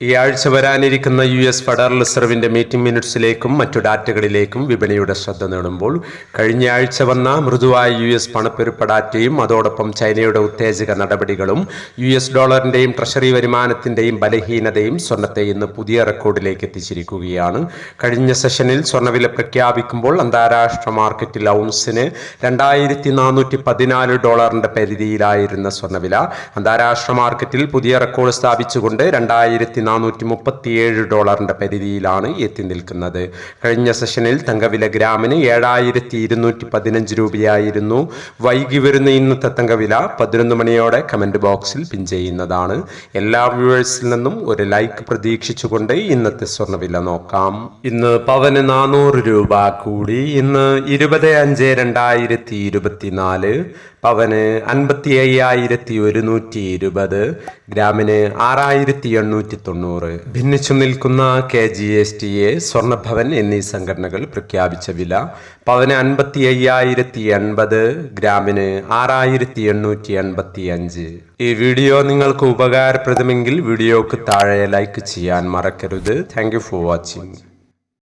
ഈ ആഴ്ച വരാനിരിക്കുന്ന യു എസ് ഫെഡറൽ റിസർവിന്റെ മീറ്റിംഗ് മിനിറ്റ്സിലേക്കും മറ്റു ഡാറ്റകളിലേക്കും വിപണിയുടെ ശ്രദ്ധ നേടുമ്പോൾ കഴിഞ്ഞ ആഴ്ച വന്ന മൃദുവായ യു എസ് പണപ്പെരുപ്പ ഡാറ്റയും അതോടൊപ്പം ചൈനയുടെ ഉത്തേജക നടപടികളും യു എസ് ഡോളറിന്റെയും ട്രഷറി വരുമാനത്തിന്റെയും ബലഹീനതയും സ്വർണത്തെ ഇന്ന് പുതിയ റെക്കോർഡിലേക്ക് എത്തിച്ചിരിക്കുകയാണ്. കഴിഞ്ഞ സെഷനിൽ സ്വർണവില പ്രഖ്യാപിക്കുമ്പോൾ അന്താരാഷ്ട്ര മാർക്കറ്റിൽ ഔൺസിന് രണ്ടായിരത്തി നാനൂറ്റി പതിനാല് ഡോളറിന്റെ പരിധിയിലായിരുന്ന സ്വർണവില അന്താരാഷ്ട്ര മാർക്കറ്റിൽ പുതിയ റെക്കോർഡ് സ്ഥാപിച്ചുകൊണ്ട് രണ്ടായിരത്തി നാനൂറ്റി മുപ്പത്തിയേഴ് ഡോളറിന്റെ പരിധിയിലാണ് എത്തി നിൽക്കുന്നത്. കഴിഞ്ഞ സെഷനിൽ തങ്കവില ഗ്രാമിന് ഏഴായിരത്തി ഇരുന്നൂറ്റി പതിനഞ്ച് രൂപയായിരുന്നു. വൈകി വരുന്ന ഇന്നത്തെ തങ്കവില പതിനൊന്ന് മണിയോടെ കമന്റ് ബോക്സിൽ പിൻ ചെയ്യുന്നതാണ്. എല്ലാ വ്യൂവേഴ്സിൽ നിന്നും ഒരു ലൈക്ക് പ്രതീക്ഷിച്ചുകൊണ്ട് ഇന്നത്തെ സ്വർണവില നോക്കാം. ഇന്ന് പവന് നാനൂറ് രൂപ കൂടി. ഇന്ന് ഇരുപത് അഞ്ച് രണ്ടായിരത്തി ഇരുപത്തിനാല് പവന് അൻപത്തി അയ്യായിരത്തി ഒരുന്നൂറ്റി ഇരുപത് ഗ്രാമിന് ആറായിരത്തി എണ്ണൂറ്റി തൊണ്ണൂറ് ഭിന്നിച്ചു നിൽക്കുന്ന K G S T A Swarnabhavan എന്നീ സംഘടനകൾ പ്രഖ്യാപിച്ച വില പവന് അൻപത്തി അയ്യായിരത്തി എൺപത് ഗ്രാമിന് ആറായിരത്തി എണ്ണൂറ്റി എൺപത്തി അഞ്ച് ഈ വീഡിയോ നിങ്ങൾക്ക് ഉപകാരപ്രദമെങ്കിൽ വീഡിയോക്ക് താഴെ ലൈക്ക് ചെയ്യാൻ മറക്കരുത്. Thank for watching.